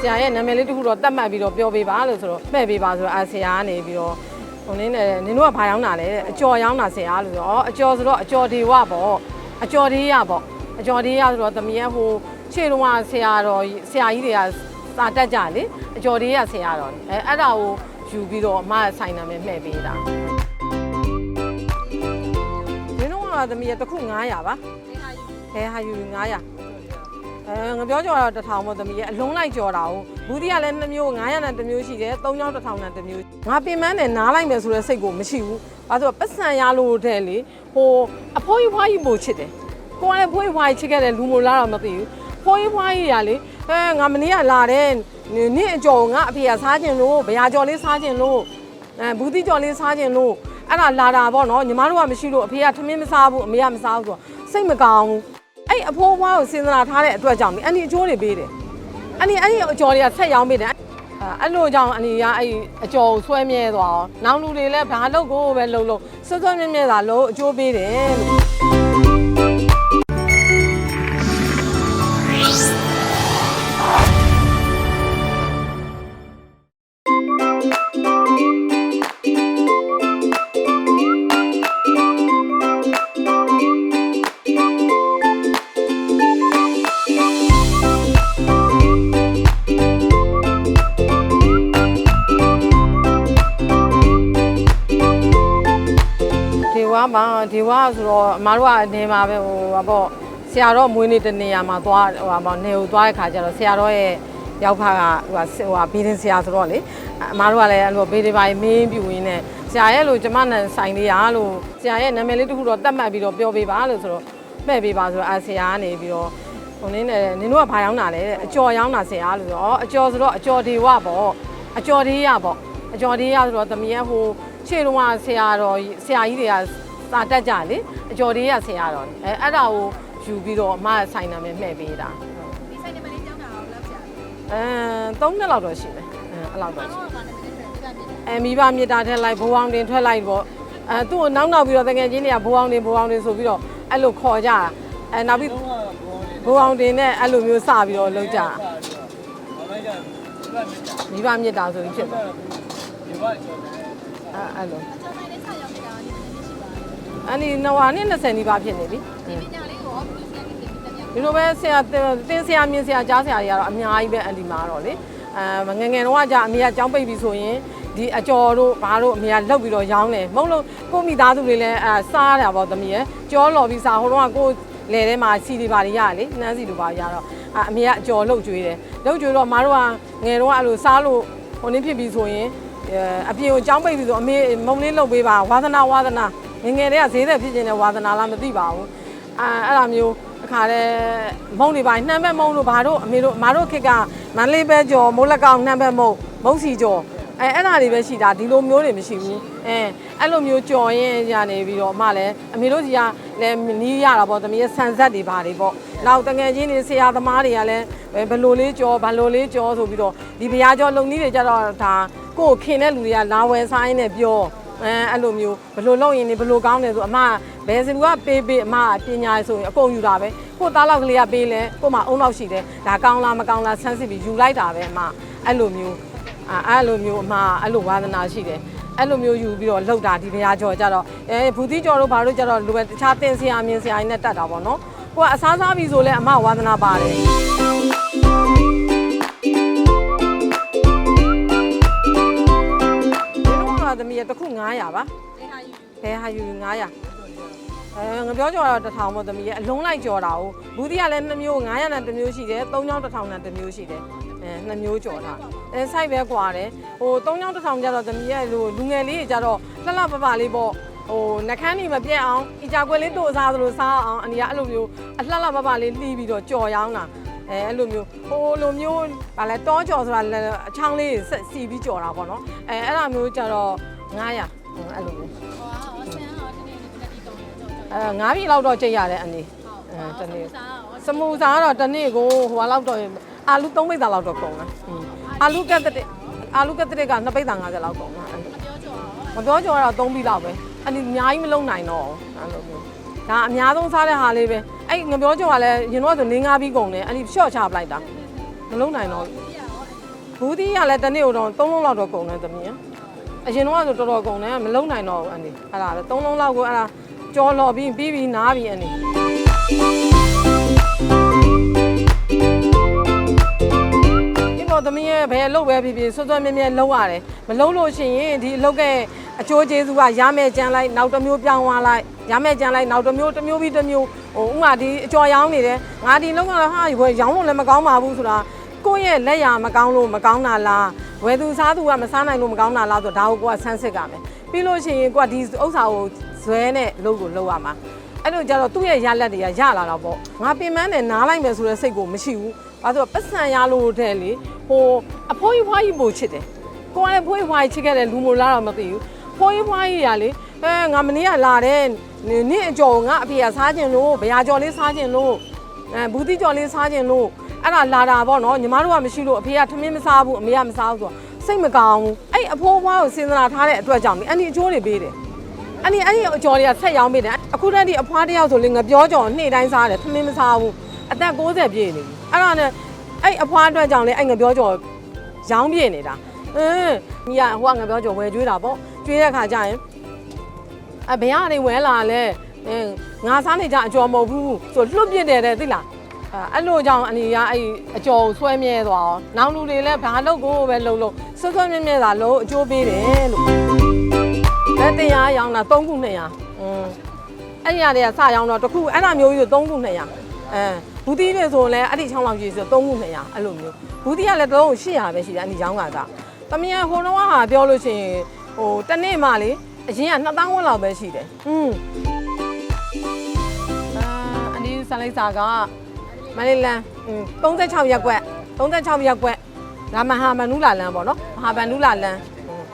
ဆရာရဲ့နာမည်လေးတစ်ခုတော့တတ်မှတ်ပြီးတော့ပြောပေးပါလို့ဆိုတော့မှဲ့ပေးပါဆိုတော့အာဆရာကနေပြီးတော့ဟိုနင်းနဲ့နင်တို့ကဘာရောင်းတာလဲတဲ့အကျော်ရောင်းတာဆရာလို့ဆိုတော့ဩအကျော်ဆိုတော့အကျော်ဒေဝပေါ့အကျော်ဒေးရပေါ့အကျော်ဒေးရဆိုတော့သမီးရဲ့ဟိုခြေလုံးကဆရာတော်ကြီးဆရာကြီးတွေကစာတက်ကြလေအကျော်ဒေးရဆရာတော်အဲအဲ့ဒါကိုယူပြီးတော့အမဆိုင်နာမည်မှဲ့ပေးတာနင်တို့ကသမီးရဲ့တစ်ခု900ပါခဲဟာယူ900 အဲငပြောကြော်တော့တစ်ထောင်ပေါ့သမီးရဲ့အလုံးလိုက်ကြော်တာ哦ဘူးတီကလည်း2မျိုး900နဲ့1မျိုးရှိတယ်3ချောင်းတစ်ထောင်နဲ့1မျိုးငါပင်မနဲ့နားလိုက်မယ်ဆိုတဲ့စိတ်ကိုမရှိဘူးဘာလို့ပတ်စံရလို့တဲ့လေဟိုအဖိုးကြီးဖွားကြီးပို့ချစ်တယ်ကိုကလည်းဖိုးကြီးဖွားကြီးချစ်ခဲ့တယ်လူမိုလားတော့မသိဘူးဖိုးကြီးဖွားကြီးရလေအဲငါမနေ့ကလာတယ်နင့်အကျော်ငါအဖေကစားခြင်းလို့ဗျာကြော်လေးစားခြင်းလို့အဲဘူးတီကြော်လေးစားခြင်းလို့အဲ့ဒါလာတာပေါ့နော်ညီမတို့ကမရှိလို့အဖေကထမင်းမစားဘူးအမေကမစားဘူးဆိုတော့စိတ်မကောင်းဘူး အဲ့အဖိုးဘွားကိုစဉ်းစားထားတဲ့အတွက်ကြောင့်ဒီအန်ဒီအကျိုးတွေပေးတယ်အန်ဒီအဲ့ဒီအကျော်တွေကဆက်ရောင်းပေးတယ်အဲ့လိုကြောင့်အန်ဒီကအဲ့အကျော်ကိုဆွဲမြဲသွားအောင်နောက်လူတွေလည်းဘာလုပ်ကိုပဲလုပ်လို့ဆွဆွမြဲမြဲသာလို့အကျိုးပေးတယ်လို့ ဝါမှာဒီဝါဆိုတော့အမားတို့ကနေမှာပဲဟိုဟာပေါ့ဆရာတော်မွေးနေ့တနေရာမှာသွားဟိုဟာပေါ့နေကိုသွားတဲ့ခါကျတော့ဆရာတော်ရဲ့ရောက်ဖကဟိုဟာဟိုဟာဘီဒင်ဆရာဆိုတော့လေအမားတို့ကလည်းအဲ့လိုဘေးဒီပိုင်းမင်းပြူရင်းနဲ့ဆရာရဲ့လို့ကျမနဲ့ဆိုင်လေးရလို့ဆရာရဲ့နာမည်လေးတစ်ခုတော့တတ်မှတ်ပြီးတော့ပြောပေးပါလို့ဆိုတော့မှဲ့ပေးပါဆိုတော့အာဆရာကနေပြီးတော့ဟိုနင်းနဲ့နင်တို့ကဘာရောင်းတာလဲတဲ့အကျော်ရောင်းတာဆရာလို့ဆိုတော့ဩအကျော်ဆိုတော့အကျော်ဒေဝပေါ့အကျော်ဒေးရပေါ့အကျော်ဒေးရဆိုတော့သမီးရဲ့ဟိုခြေလုံးကဆရာတော်ကြီးဆရာကြီးတွေက စာတက်ကြလေအကျော်လေးရဆရာတော်အဲအဲ့ဒါကိုယူပြီးတော့အမဆိုင်နာမည်မှဲ့ပေးတာဒီဆိုင်နေမလေးကျောင်းတာကိုလောက်ကြတယ်အဲ၃နှစ်လောက်တော့ရှိတယ်အဲအဲ့လောက်။တော့ရှိတော့ကလည်းမလေးထွက်ပြပြတယ်အဲမိဘမြေတာထက်လိုက်ဘိုးအောင်တင်ထွက်လိုက်ပေါ့အဲသူ့ကိုနောက်နောက်ပြီးတော့တကယ်ချင်းတွေကဘိုးအောင်တင်ဘိုးအောင်တင်ဆိုပြီးတော့အဲ့လိုခေါ်ကြတာအဲနောက်ပြီးဘိုးအောင်တင်နဲ့အဲ့လိုမျိုးစပြီးတော့လုပ်ကြတာမိဘမြေတာဆိုပြီးဖြစ်တယ်အဲအဲ့လို။ကျောင်းဆိုင်လေး အဲ့ဒီနဝါနဲ့20နီးပါးဖြစ်နေပြီ။ဒီပညာလေးကိုဘယ်လိုဆက်ပြီးတင်ပြပြဒီလိုပဲဆရာတင်းဆရာမြင်ဆရာကြားဆရာတွေကတော့အများကြီးပဲအန်ဒီမာတော့လေအဲငယ်ငယ်တော့ကကြာအမေကကြောင်းပိတ်ပြီဆိုရင်ဒီအကျော်တို့ဘာတို့အမေကလောက်ပြီးတော့ရောင်းတယ်မဟုတ်လို့ကိုမိသားစုတွေလည်းအဲစားတာပေါ့သမီးရဲ့ကြောလော်ပြီးစားဟိုတော့ကကိုလေထဲမှာစီတွေပါတွေရလေနှမ်းစီတွေပါရတော့အအမေကအကျော်လှုပ်ကျွေးတယ်လှုပ်ကျွေးတော့မတို့ကငယ်တော့အဲ့လိုစားလို့ဟိုနည်းဖြစ်ပြီဆိုရင်အပြင်ကိုကြောင်းပိတ်ပြီဆိုအမေမုံလေးလှုပ်ပေးပါဝါသနာဝါသနာ ငယ်ငယ်တည်းကဈေးသက်ဖြစ်နေတဲ့ဝါသနာလားမသိပါဘူးအဲအဲ့လိုမျိုးအခါလဲမုံတွေပါနှမ်းဘက်မုံတို့ဘာတို့အမေတို့အမတို့ခစ်ကမန္တလေးပဲကြော်မိုးလက်ကောင်နှမ်းဘက်မုံမုံစီကြော်အဲအဲ့ဒါတွေပဲရှိတာဒီလိုမျိုးတွေမရှိဘူးအဲအဲ့လိုမျိုးကြော်ရင်ရနေပြီးတော့အမလည်းအမေတို့ကြီးကလည်းနီးရတာပေါ့တမီးရဲ့ဆန်ဆက်တွေဘာတွေပေါ့နောက်တငယ်ချင်းတွေဆရာသမားတွေကလည်းဘယ်လိုလေးကြော်ဘယ်လိုလေးကြော်ဆိုပြီးတော့ဒီဘုရားကြော်လုံနည်းတွေကြတော့ဒါကိုယ်ခင်တဲ့လူတွေကလာဝယ်စားရင်းနဲ့ပြော အဲအဲ့လိုမျိုးဘယ်လိုလုပ်ရင်နေဘယ်လိုကောင်းတယ်ဆိုအမဘယ်စလူကပေးပေးအမပညာဆိုရင်အကုန်ယူတာပဲကိုသားလောက်ကလေးကပေးလဲကိုမအုံနောက်ရှိတယ်ဒါကောင်းလားမကောင်းလားဆန်းစစ်ပြီးယူလိုက်တာပဲအမအဲ့လိုမျိုးအဲအဲ့လိုမျိုးအမအဲ့လိုဝါသနာရှိတယ်အဲ့လိုမျိုးယူပြီးတော့လှုပ်တာဒီဘုရားကျော်ကြတော့အဲဘူတိကျော်တို့ဘာလို့ကြတော့လိုပဲတခြားတင်ဆရာမြင်ဆရာကြီးနဲ့တက်တာပေါ့နော်ကိုကအစားစားပြီးဆိုလဲအမဝါသနာပါတယ် သမီးရတစ်ခု900ပါ ။ဒီဟာယူ ဘယ်ဟာယူ900အဲငပြောကြော်တော့တစ်ထောင်ပေါ့သမီးရဲ့အလုံးလိုက်ကြော်တာ哦ဘူးတီကလည်း2မျိုး900နဲ့1မျိုးရှိတယ်3ချောင်းတစ်ထောင်နဲ့1မျိုးရှိတယ်အဲ2မျိုးကြော်တာအဲစိုက်ပဲกว่าတယ်ဟို3ချောင်းတစ်ထောင်ကျတော့သမီးရဲ့လူလူငယ်လေးတွေကျတော့လှလှပပလေးပေါ့ဟိုနှကန်းနေမပြက်အောင်အကြကွယ်လေးတို့စားသလိုစားအောင်အနီကအဲ့လိုမျိုးအလှလှပပလေးလှီးပြီးတော့ကြော်ရောင်းတာအဲအဲ့လိုမျိုးဟိုလိုမျိုးဗာလဲတောကြော်ဆိုတာလည်းအချောင်းလေးဆက်စီပြီးကြော်တာပေါ့နော်အဲအဲ့လိုမျိုးကျတော့ 900အဲ့လိုမျိုးဟောဟောဆန်ဟောဒီနေ့ဒီနေ့တုံးတယ်ကြောက်ကြောက်အဲ9ပြည်လောက်တော့ကြိတ်ရတယ်အနေ။ဟုတ်အဲတနေ့စားဟောစမူစာကတော့တနေ့ကိုဟိုလောက်တော့အာလူ3ပိတ်သားလောက်တော့ကုန်လားအာလူကက်တဲ့အာလူကက်တဲ့က2ပိတ်သား50လောက်ကုန်လားမပြောကြောအောင်မပြောကြောတော့3ပြီးလောက်ပဲအဲ့ဒီအများကြီးမလုံနိုင်တော့အဲ့လိုမျိုးဒါအများဆုံးစားတဲ့ဟာလေးပဲအဲ့ငပြောကြောကလည်းရင်တော့ဆို၄၅ပြီးကုန်တယ်အဲ့ဒီ short ချပလိုက်တာမလုံနိုင်တော့။ပြရဟောအဘူးတီးရလဲတနေ့တော့3လုံးလောက်တော့ကုန်တယ်သမီးရ အရင်တော့ဆိုတော်တော်ကုန်တယ်မလုံနိုင်တော့ဘူးအနေအဲ့ဒါ3လုံးလောက်ကိုအဲ့ဒါကြော်လော်ပြီးပြီးပြီးနားပြီးအနေဒီတော့သမီးရဲ့ဘယ်အလုပ်ပဲဖြစ်ဖြစ်ဆွဆွမြဲမြဲလုပ်ရတယ်မလုပ်လို့ရှိရင်ဒီအလုပ်ကအကျိုးကျေးဇူးကရမယ်ကြမ်းလိုက်နောက်တစ်မျိုးပြောင်းသွားလိုက်ရမယ်ကြမ်းလိုက်နောက်တစ်မျိုးတစ်မျိုးပြီးတစ်မျိုးဟိုဥမာဒီအကျော်ရောင်းနေတယ်ငါဒီလုံးကတော့ဟာဘယ်ရောင်းလို့လည်းမကောင်းပါဘူးဆိုတာကိုယ့်ရဲ့လက်ရမကောင်းလို့မကောင်းတာလား ဝယ်သူစားသူကမစားနိုင်လို့မကောင်းတာလားဆိုတော့ဒါကိုကိုကဆန်းစစ်ကြမယ်ပြီးလို့ရှိရင်ကိုကဒီဥစ္စာကိုဇွဲနဲ့လုပ်ကိုလုပ်ရမှာအဲ့လိုကြတော့သူ့ရဲ့ရလက်တွေကရလာတော့ပေါ့ငါပင်မနဲ့နားလိုက်မယ်ဆိုတဲ့စိတ်ကိုမရှိဘူးဘာလို့ပတ်စံရလို့တဲ့လေဟိုအဖိုးကြီးဖွားကြီးပို့ချစ်တယ်ကိုကလည်းဖိုးကြီးဖွားကြီးချစ်ခဲ့တဲ့လူမိုလားတော့မသိဘူးဖိုးကြီးဖွားကြီးရလေအဲငါမနေ့ကလာတယ်နင့်အကျော်ငါအဖေကစားခြင်းလို့ဗျာကျော်လေးစားခြင်းလို့အဲဘူးတိကျော်လေးစားခြင်းလို့ အဲ့ဒါလာတာပေါ့နော်ညီမတို့ကမရှိလို့အဖေကထမင်းမစားဘူးအမေကမစားဘူးဆိုတော့စိတ်မကောင်းဘူးအဲ့အဖိုးဖွားကိုစဉ်းစားထားတဲ့အတွက်ကြောင့်အဲ့ဒီအချိုးတွေပေးတယ်အဲ့ဒီအဲ့ဒီအကျော်တွေကဆက်ရောင်းပေးတယ်အခုတည်းဒီအဖွားတစ်ယောက်ဆိုလေငပြောကြော်နေ့တိုင်းစားတယ်ထမင်းမစားဘူးအသက်60ပြည့်နေပြီအဲ့ဒါနဲ့အဲ့အဖွားအတွက်ကြောင့်လေအဲ့ငပြောကြော်ရောင်းပြည့်နေတာအင်းညီကဟိုကငပြောကြော်ဝယ်ကျွေးတာပေါ့ကျွေးတဲ့ခါကျရင်အဘယ်ကနေဝဲလာလဲအင်းငါစားနေကြအကျော်မဟုတ်ဘူးဆိုလွတ်ပြစ်တယ်တဲ့သိလား အဲ့လိုကြောင့်အနေကအဲ့အကျော်ကိုဆွဲမြဲသွားအောင်နောက်လူတွေလည်းဘာလုပ်ကိုပဲလုပ်လို့ဆွဆွမြဲမြဲသာလို့အကျိုးပေးတယ်လို့ လက်တရားရောင်းတာ3ခု200อืมအဲ့ဒီနေရာတွေကစရောင်းတော့တစ်ခုအဲ့ဒါမျိုးကြီးဆို3ခု200အဲဘူးတီးတွေဆိုရင်လည်းအဲ့ဒီ6လောက်ကြီးဆို3ခု200အဲ့လိုမျိုးဘူးတီးကလည်းတော့800ပဲရှိတယ်အဲ့ဒီရောင်းတာကတမန်ဟိုတော့ဟာပြောလို့ရှိရင်ဟိုတစ်နေ့မှလေအရင်က2000ဝန်းလောက်ပဲရှိတယ်อืมအာအဒီဆန်လိုက်စာက မလေးလန်းอืม36ရက်ကွက်36ရက်ကွက်ဒါမဟာမနူးလာလန်းပေါ့နော်မဟာဗန်နူးလာလန်း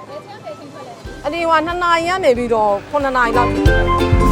ဘယ်ချမ်းပဲချင်းထွက်လဲအဒီဟိုနှစ်နာရီကနေပြီးတော့9နာရီလောက်